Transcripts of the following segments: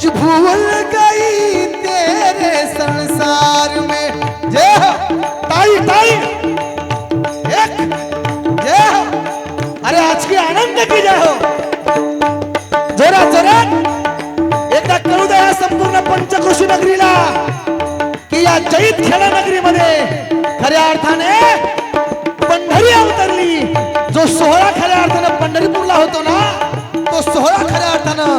कुछ भूल गई तेरे संसार में। जय ताई ताई। एक। जय अरे, आज की आनंद की जय हो। जोरात जोरात एकदा द्या या संपूर्ण पंचकृषी नगरीला। की या जैत खेळा नगरीमध्ये खऱ्या अर्थाने पंढरी अवतरली। जो सोहळा खऱ्या अर्थानं पंढरीपूरला होतो ना तो सोहळा खऱ्या अर्थानं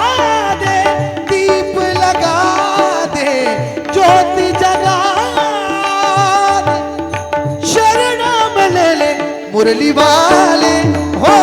मुरली वाले हो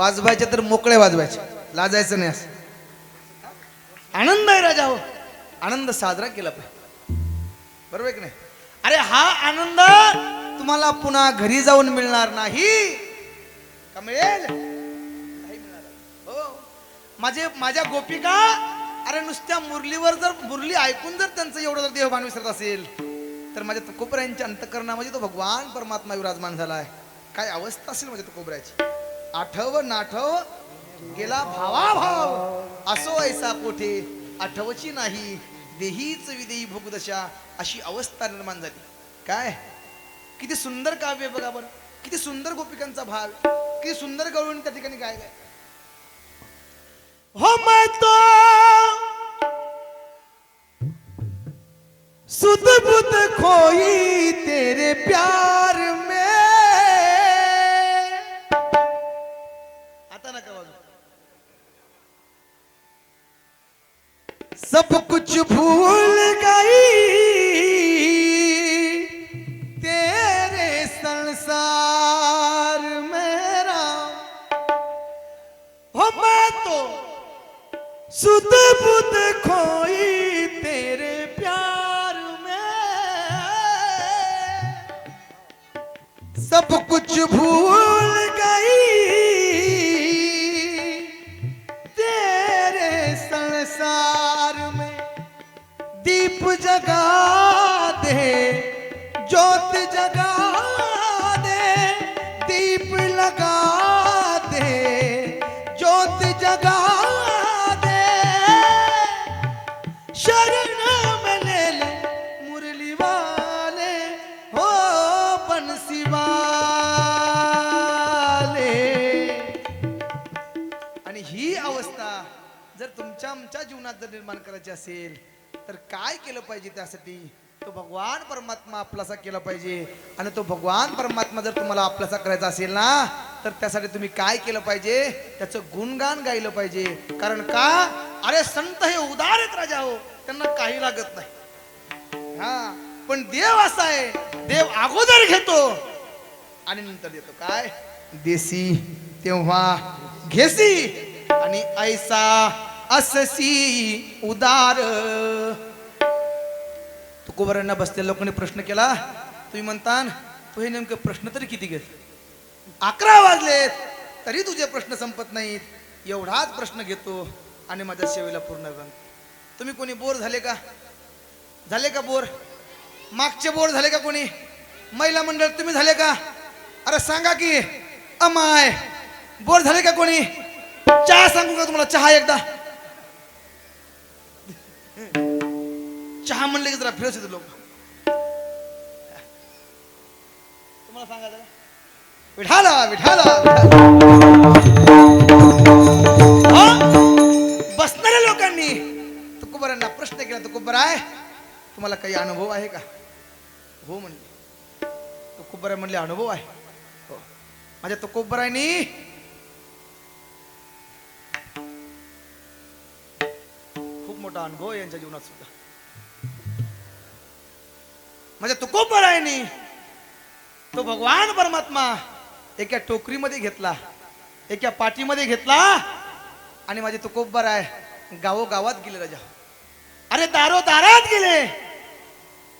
वाजवायचे तर मोकळे वाजवायचे. लाजायचं नाही असं. आनंद आहे राजा हो. आनंद साजरा केला पाहिजे. बरोबर की नाही? अरे हा आनंद तुम्हाला पुन्हा घरी जाऊन मिळणार नाही. का मिळेल? हो. माझे माझ्या गोपिका अरे नुसत्या मुरलीवर जर मुरली ऐकून जर त्यांचं एवढं जर देहभान विसरत असेल तर माझ्या तुकोबऱ्यांच्या अंतकरणामध्ये तो भगवान परमात्मा विराजमान झालाय. काय अवस्था असेल माझ्या तुकोबऱ्याची आठव नाठव गेला भावा भाव असो ऐसा कोठे आठवची नाही. देहीच विदेही भोगदशा. अशी अवस्था निर्माण झाली. काय? किती सुंदर काव्य बघा बरं. किती सुंदर गोपिकांचा भाव किती सुंदर गवळून त्या ठिकाणी गायलाय हो मैं तो सुध बुध खोई तेरे प्यार सब कुछ भूल गई। तेरे संसार मेरा। हो मैं तो सुध बुध खोई तेरे प्यार में। सब कुछ भूल जगा दे ज्योत जगा दे दीप लगा दे ज्योत जगा दे। शरण में ले ले मुरली वाले हो बंसी वाले। आणि ही अवस्था जर तुमच्या आमच्या जीवनात जर निर्माण करायची असेल तर काय केलं पाहिजे त्यासाठी? तो भगवान परमात्मा आपलासा केला पाहिजे. आणि तो भगवान परमात्मा जर तुम्हाला आपलासा करायचा असेल ना तर त्यासाठी तुम्ही काय केलं पाहिजे? त्याचं गुणगान गायलं पाहिजे. कारण का? अरे संत हे उदार आहेत राजा हो. त्यांना काही लागत नाही. हा. पण देव असा आहे. देव अगोदर घेतो. आणि नंतर देतो. काय? देसी तेव्हा घेसी. आणि ऐसा अससी उदार. तुकोबरांना बसलेल्या लोकांनी प्रश्न केला तुम्ही म्हणता तू हे नेमके प्रश्न तरी किती घेत? अकरा वाजलेत तरी तुझे प्रश्न संपत नाहीत. एवढाच प्रश्न घेतो आणि माझ्या सेवेला पूर्ण करतो तुम्ही कोणी बोर झाले का? झाले का बोर? मागचे बोर झाले का कोणी? महिला मंडळ तुम्ही झाले का? अरे सांगा की अमाय बोर झाले का कोणी? चहा सांगू का तुम्हाला? चहा एकदा. चहा म्हणले की जरा फिरत येते लोक. तुम्हाला सांगा जरा. विठाला विठाला बसणाऱ्या लोकांनी तुकोबरांना प्रश्न केला तुकोबर आहे तुम्हाला काही अनुभव आहे का? हो म्हणले. तुकोबराय म्हणले अनुभव आहे. हो. माझ्या तुकोबरायनी मोठा अनुभव आहे यांच्या जीवनात सुद्धा. म्हणजे माझ्या तुकोबरायनी तो भगवान परमात्मा एका टोकरीमध्ये घेतला एका पाठीमध्ये घेतला आणि माझे तुकोबर आहे. गावोगावात गेले राजा. अरे दारो दारात गेले.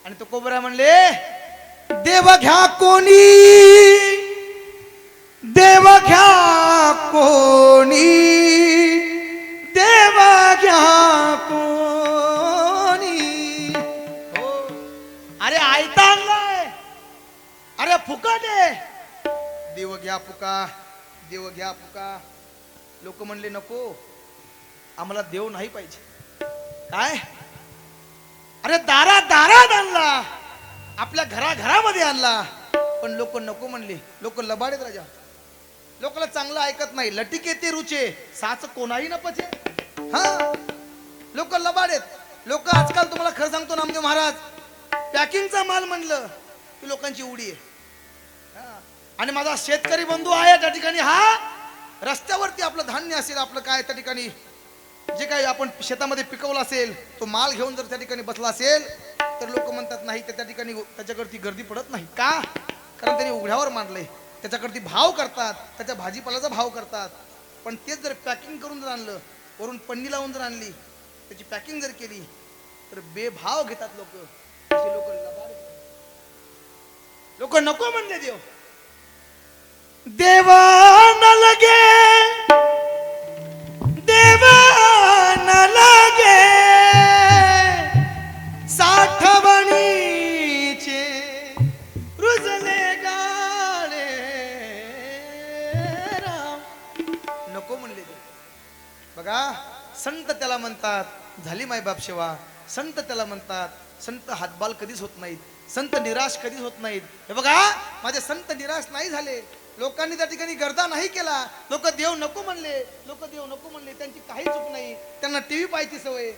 आणि तुकोबरा म्हणले देव घ्या कोणी? देव घ्या देव घ्या फुका. लोक म्हणले नको आम्हाला देव नाही पाहिजे. काय? अरे दारा दारात आणला. आपल्या घरा घरामध्ये आणला. पण लोक नको म्हणले. लोक लबाडेत राजा. लोकांना चांगलं ऐकत नाही. लटिके ते रुचे. साच कोणाही न पचे. हा? लोक लबाडेत. लोक आजकाल तुम्हाला खरं सांगतो नामदेव महाराज. पॅकिंगचा माल म्हणलं की लोकांची उडी आहे. आणि माझा शेतकरी बंधू आहे त्या ठिकाणी हा रस्त्यावरती आपलं धान्य असेल आपलं काय त्या ठिकाणी? जे काही आपण शेतामध्ये पिकवलं असेल तो माल घेऊन जर त्या ठिकाणी बसला असेल तर लोक म्हणतात नाही तर त्या ठिकाणी त्याच्याकडती गर्दी पडत नाही. का? कारण त्यांनी उघड्यावर मांडले त्याच्याकडती भाव करतात त्याच्या भाजीपाल्याचा भाव करतात. पण तेच जर पॅकिंग करून जर आणलं वरून पन्नी लावून जर आणली त्याची पॅकिंग जर केली तर बेभाव घेतात लोक. लोक लोक नको म्हणले देव. देवा न लगे देवा न लगे साठवणीचे रुजले गाळे. राम. नको म्हणले ते. बघा संत त्याला म्हणतात झाली मायबाप सेवा. संत त्याला म्हणतात संत हातबाल कधीच होत नाहीत. संत निराश कधीच होत नाहीत. हे बघा माझे संत निराश नाही झाले. लोकांनी त्या ठिकाणी गर्दा नाही केला. लोक देव नको म्हणले. लोक देव नको म्हणले. त्यांची काही चूक नाही. त्यांना टीव्ही पाहायची सवय.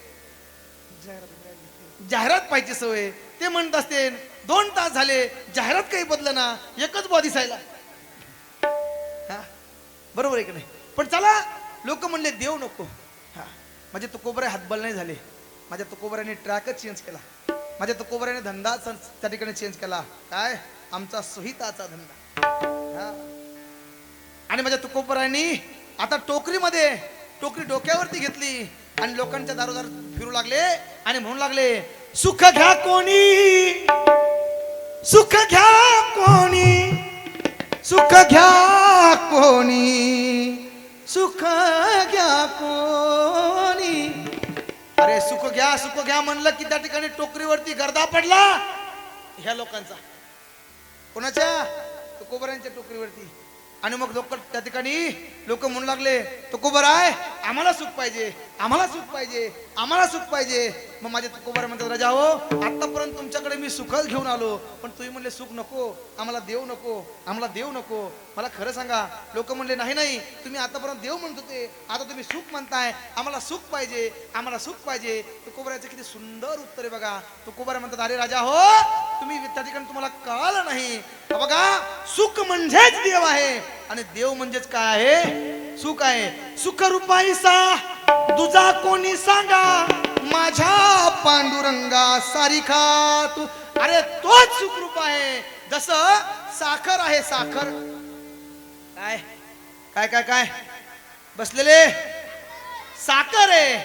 जाहिरात पाहायची सवय. ते म्हणत असते दोन तास झाले जाहिरात काही बदल ना एकच बॉ दिसायला. हा? बरोबर आहे की नाही? पण चला लोक म्हणले देव नको. हा? माझे तुकोबरे हातबल नाही झाले. माझ्या तुकोबऱ्याने ट्रॅकच चेंज केला. माझ्या तुकोबऱ्याने धंदा त्या ठिकाणी चेंज केला. काय? आमचा सुहिताचा धंदा. आणि माझ्या तुकोबरांनी आता टोकरीमध्ये टोकरी डोक्यावरती घेतली. आणि लोकांच्या दारोदार फिरू लागले आणि म्हणू लागले सुख घ्या कोणी? सुख घ्या कोणी? सुख घ्या कोणी? सुख घ्या कोणी? अरे सुख घ्या सुख घ्या म्हणलं की त्या ठिकाणी टोकरीवरती गर्दा पडला. ह्या लोकांचा. कोणाच्या? तुकोबरांच्या टोकरीवरती. आणि मग लोक त्या ठिकाणी लोक म्हणू लागले तुकोबर आहे आम्हाला सुख पाहिजे आम्हाला सुख पाहिजे आम्हाला सुख पाहिजे. मग माझे तुकोबर म्हणतात राजा हो आतापर्यंत तुमच्याकडे मी सुखच घेऊन आलो पण तुम्ही म्हणले सुख नको आम्हाला देव नको आम्हाला देव नको. मला खरं सांगा लोक म्हणले नाही नाही तुम्ही आतापर्यंत देव म्हणत होते आता तुम्ही सुख म्हणताय आम्हाला सुख पाहिजे आम्हाला सुख पाहिजे. तुकोबराचं किती सुंदर उत्तर आहे बघा. तुकोबर म्हणतात अरे राजा हो तुम्ही त्या ठिकाणी तुम्हाला कळालं नाही. बघा सुख म्हणजेच देव आहे. आणि देव म्हणजेच काय आहे? सुख आहे. सुख रुपाईसा तुझा कोणी सांगा? माझ्या पांडुरंगा सारिखा तू. अरे तोच सुखरूप आहे. जसं साखर आहे साखर. काय? काय काय काय? बसलेले? साखर आहे.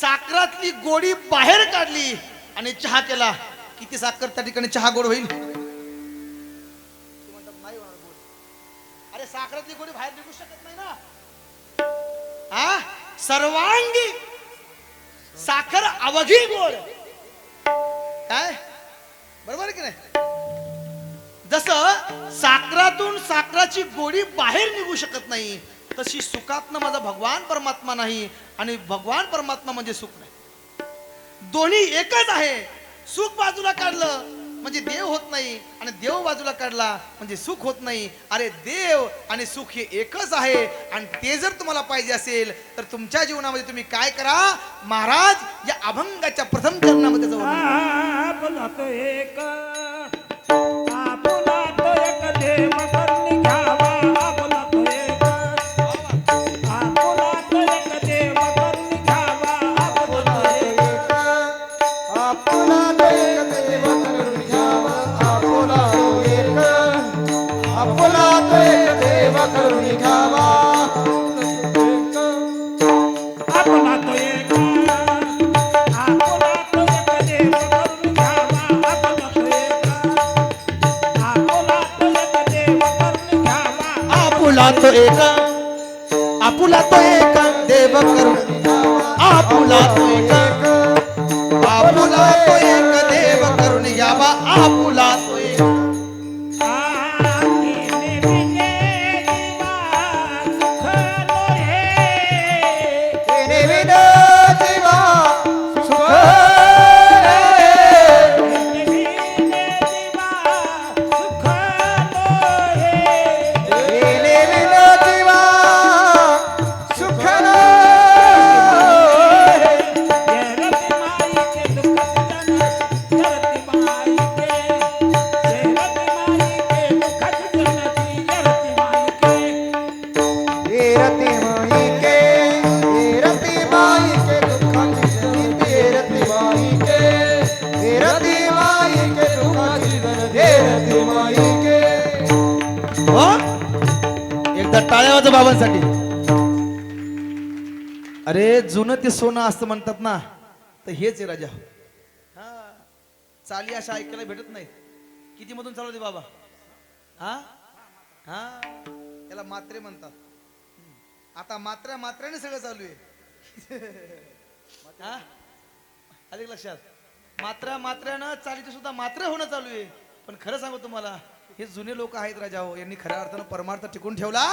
साखरातली गोडी बाहेर काढली आणि चहा केला. किती साखर त्या ठिकाणी चहा गोड होईल? अरे साखरातली गोडी बाहेर निघू शकत नाही ना. हा सर्वांगी. साखर अवघी गोड. काय? बरोबर आहे की नाही? जसं साखरातून साखराची गोडी बाहेर निघू शकत नाही तशी सुखातनं माझा भगवान परमात्मा नाही आणि भगवान परमात्मा म्हणजे सुख नाही. दोन्ही एकच आहे. सुख बाजूला काढलं म्हणजे देव होत नाही आणि देव बाजूला काढला म्हणजे सुख होत नाही. अरे देव आणि सुख हे एकच आहे आणि ते जर तुम्हाला पाहिजे असेल तर तुमच्या जीवनामध्ये तुम्ही काय करा? महाराज या अभंगाच्या प्रथम चरणामध्ये जाऊन आपुला तो एक देव करून बाबांसाठी. अरे जुनं ते सोनं असतं म्हणतात ना तर हेच आहे राजा. हा चाली अशा ऐकायला भेटत नाही किती मधून चालवते बाबा? हा? हा? त्याला मात्रे म्हणतात. आता मात्र्या मात्र्याने सगळं चालू आहे. हा? आले लक्षात? मात्रा मात्र्यानं चालीची सुद्धा मात्र होणं चालू आहे. पण खरं सांगू तुम्हाला हे जुने लोक आहेत राजा हो यांनी खऱ्या अर्थानं परमार्थ टिकून ठेवला.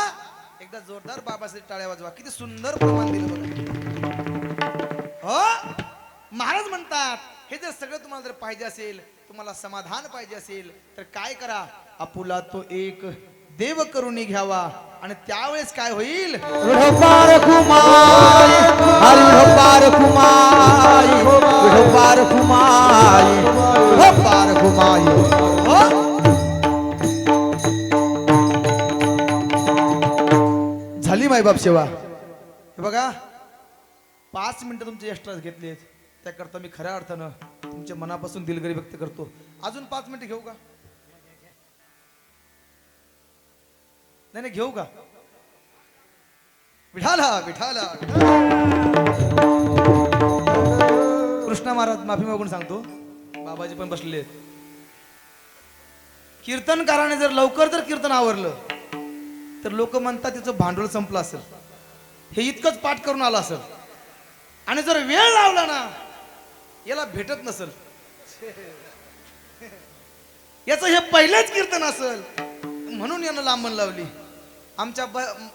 एकदा जोरदार बाबासाहेब टाळ्या वाजवा. किती सुंदर प्रमाण दिलं बघा. हो? महाराज म्हणतात हे जर सगळं तुम्हाला जर पाहिजे असेल तुम्हाला समाधान पाहिजे असेल तर काय करा? आपुला तो एक देव करून घ्यावा. आणि त्यावेळेस काय होईल? विढोबार कुमाई केली मायबाप सेवा हे बघा पाच मिनिटं तुमचे एक्स्ट्रा घेतलेत. त्याकरता मी खऱ्या अर्थानं तुमच्या मनापासून दिलगिरी व्यक्त करतो. अजून पाच मिनिटं घेऊ का? नाही नाही घेऊ का? विठाला विठाला कृष्णा महाराज माफी मागून सांगतो. बाबाजी पण बसले कीर्तनकाराने जर लवकर जर कीर्तन आवरलं तर लोक म्हणतात त्याचं भांडवल संपलं असेल. हे इतकंच पाठ करून आलं असेल. आणि जर वेळ लावला ना याला भेटत नसेल. याचं हे पहिलेच कीर्तन असेल. म्हणून यानं लांबण लावली. आमच्या ब-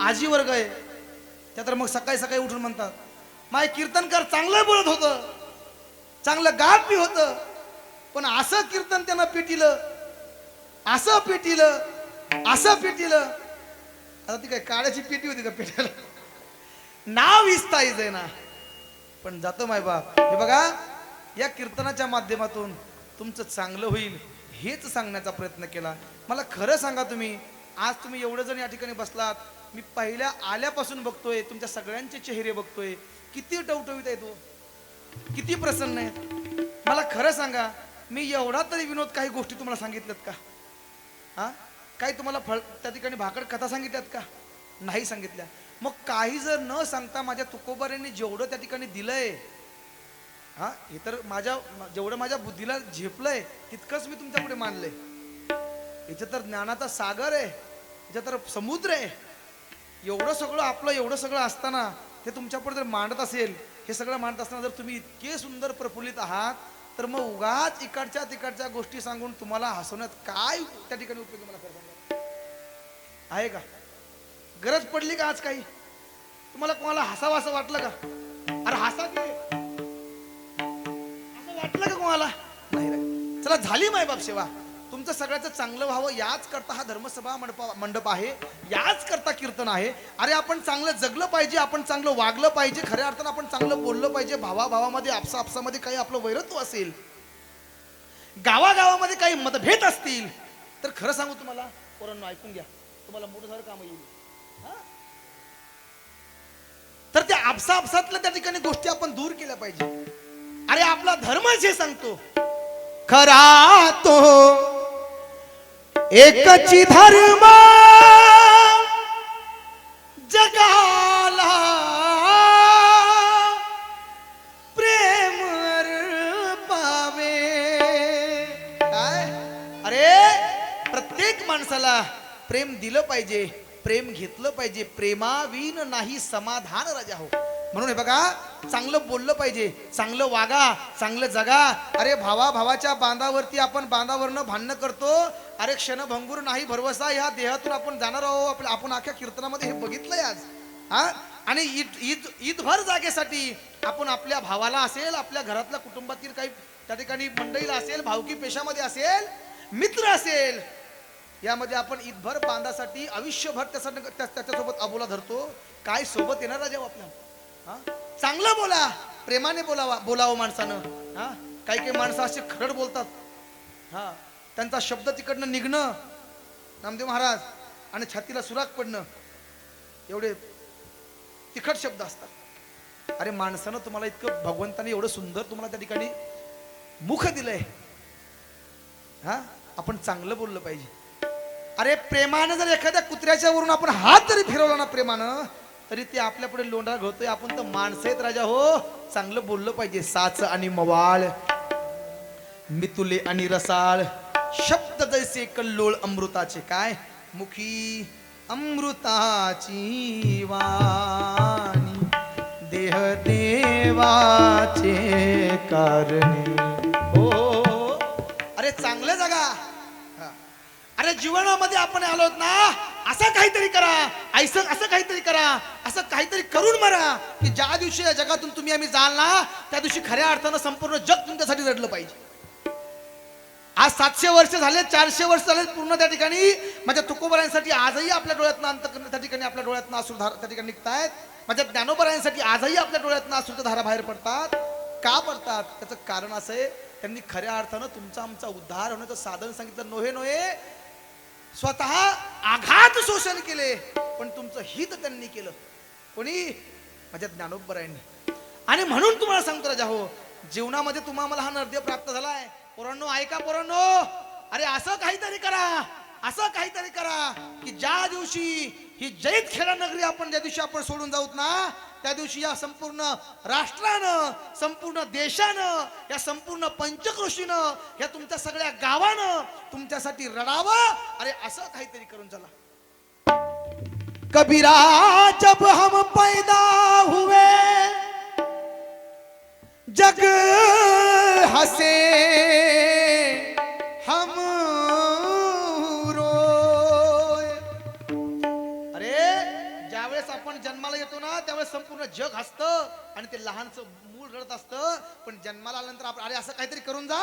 आजी वर्ग आहे. त्या तर मग सकाळी सकाळी उठून म्हणतात माय कीर्तनकार चांगलं बोलत होतं. चांगलं गात बी होतं. पण असं कीर्तन त्यांना पेटिलं असं पेटिलं असं पेटिलं. आता ती काय काळ्याची पेटी होती का पेटायला नाव इस्ताईच आहे ना. पण जातो माय बाप. हे बघा या कीर्तनाच्या माध्यमातून तुमचं चांगलं होईल हेच सांगण्याचा प्रयत्न केला. मला खरं सांगा तुम्ही आज तुम्ही एवढं जण या ठिकाणी बसलात. मी पहिल्या आल्यापासून बघतोय तुमच्या सगळ्यांचे चेहरे बघतोय. किती टवटवीत आहे तो. किती प्रसन्न आहे. मला खरं सांगा मी एवढा तरी विनोद काही गोष्टी तुम्हाला सांगितल्यात का? हा? काही तुम्हाला फळ त्या ठिकाणी भाकड कथा सांगितल्यात का? नाही सांगितल्या. मग काही जर न सांगता माझ्या तुकोबाऱ्यांनी जेवढं त्या ठिकाणी दिलंय हा हे तर माझ्या जेवढं माझ्या बुद्धीला झेपलंय तितकंच मी तुमच्यापुढे मानलंय. मांडलंय याच्यात तर ज्ञानाचा सागर आहे याच्यात तर समुद्र आहे. एवढं सगळं आपलं एवढं सगळं असताना ते तुमच्यापुढे जर मांडत असेल हे सगळं मांडत असताना जर तुम्ही इतके सुंदर प्रफुल्लित आहात तर मग उगाच इकडच्या तिकडच्या गोष्टी सांगून तुम्हाला हसवण्यात काय त्या ठिकाणी उपयोग मला सांगा आहे का? गरज पडली का आज काही? तुम्हाला कोणाला हसावं असं वाटलं का? अरे हसा की असं वाटलं का कोणाला? नाही चला झाली माय बाप सेवा. तुमचं सगळ्याचं चांगलं व्हावं याच करता हा धर्मसभा मंडप मंडप आहे याच करता कीर्तन आहे. अरे आपण चांगलं जगलं पाहिजे आपण चांगलं वागलं पाहिजे खऱ्या अर्थानं आपण चांगलं बोललं पाहिजे भावाभावामध्ये आपसा आपसामध्ये काही आपलं वैरत्व असेल गावागावामध्ये काही मतभेद असतील तर खरं सांगू तुम्हाला पोरांनो ऐकून घ्या. तुम्हाला मोठं झालं काम येईल. हा? तर त्या आपसा आपसातल्या त्या ठिकाणी गोष्टी आपण दूर केल्या पाहिजे. अरे आपला धर्म जे सांगतो खरा तो एकची धर्म जगाला. प्रेम पावे. काय? अरे प्रत्येक माणसाला प्रेम दिलं पाहिजे प्रेम घेतलं पाहिजे प्रेमाविन नाही समाधान राजा हो. म्हणून हे बघा चांगलं बोललं पाहिजे चांगलं वागा चांगलं जगा. अरे भावा भावाच्या बांधावरती आपण बांधावरनं भांडणं करतो अरे क्षणभंगूर नाही भरवसा ह्या देहातून आपण जाणार आहोत आपल्या आपण अख्ख्या कीर्तनामध्ये हे बघितलंय आज. हा? आणि ईद ईद ईदभर जागेसाठी आपण आपल्या भावाला असेल आपल्या घरातल्या कुटुंबातील काही त्या ठिकाणी मंडईला असेल भावकी पेशामध्ये असेल मित्र असेल यामध्ये आपण ईदभर बांधासाठी आयुष्यभर त्याचा त्या- त्याच्यासोबत अबोला धरतो. काय सोबत येणार राजा आपल्या? हा? चांगलं बोला. प्रेमाने बोलावा बोलावं माणसानं. हा? काही काही माणसं असे खरड बोलतात. हा? त्यांचा शब्द तिकडनं निघणं नामदेव महाराज आणि छातीला सुराग पडणं एवढे तिखट शब्द असतात. अरे माणसानं तुम्हाला इतकं भगवंताने एवढं सुंदर तुम्हाला त्या ठिकाणी मुख दिलंय. हा? आपण चांगलं बोललं पाहिजे. अरे प्रेमानं जर एखाद्या कुत्र्याच्या वरून आपण हात जरी फिरवला ना प्रेमानं तरी ते आपल्या पुढे लोंढा घडतोय आपण तर माणसं आहेत राजा हो. चांगलं बोललं पाहिजे. साच आणि मवाळ मितुले आणि रसाळ. शब्द जैसे कल्लोळ अमृताचे काय? मुखी अमृताची वाणी देह देवाचे कारणे. हो, हो, हो. अरे चांगलं जगा. अरे जीवनामध्ये आपण आलोत ना असं काहीतरी करा. ऐसं असं काहीतरी करा. असं काहीतरी करून मरा की ज्या दिवशी या जगातून तुम्ही आम्ही जाल ना त्या दिवशी खऱ्या अर्थानं संपूर्ण जग तुमच्यासाठी रडलं पाहिजे. आज सातशे वर्ष झाले चारशे वर्ष झाले पूर्ण त्या ठिकाणी. माझ्या तुकोबरायांसाठी आजही आपल्या डोळ्यातनं अंत त्या ठिकाणी आपल्या डोळ्यातनं असूर धारा त्या ठिकाणी निघतायत. माझ्या ज्ञानोबरायांसाठी आजही आपल्या डोळ्यातनं असूरच्या धारा बाहेर पडतात. का पडतात? त्याचं कारण असं आहे त्यांनी खऱ्या अर्थानं तुमचा आमचा उद्धार होण्याचं साधन सांगितलं. नोहे नोहे. स्वतः आघात शोषण केले पण तुमचं हित त्यांनी केलं. कोणी? माझ्या ज्ञानोबरायांनी. आणि म्हणून तुम्हाला सांगतो राजा हो जीवनामध्ये तुम्हाला हा नर्दय प्राप्त झाला आहे पोरांनो ऐका पोरांनो. अरे असं काहीतरी करा. असं काहीतरी करा की ज्या दिवशी ही जैत खेडा नगरी आपण ज्या दिवशी आपण सोडून जाऊत ना त्या दिवशी या संपूर्ण राष्ट्रानं संपूर्ण देशानं या संपूर्ण पंचकृषीनं या तुमच्या सगळ्या गावानं तुमच्यासाठी रडावं. अरे असं काहीतरी करून चला. कबीरा जब हम पैदा हुए जग हसे हम रोय अरे ज्यावेळेस आपण जन्माला येतो ना त्यावेळेस संपूर्ण जग हसतं आणि ते लहानचं मूल रडत असतं पण जन्माला आल्यानंतर आपण अरे असं काहीतरी करून जा.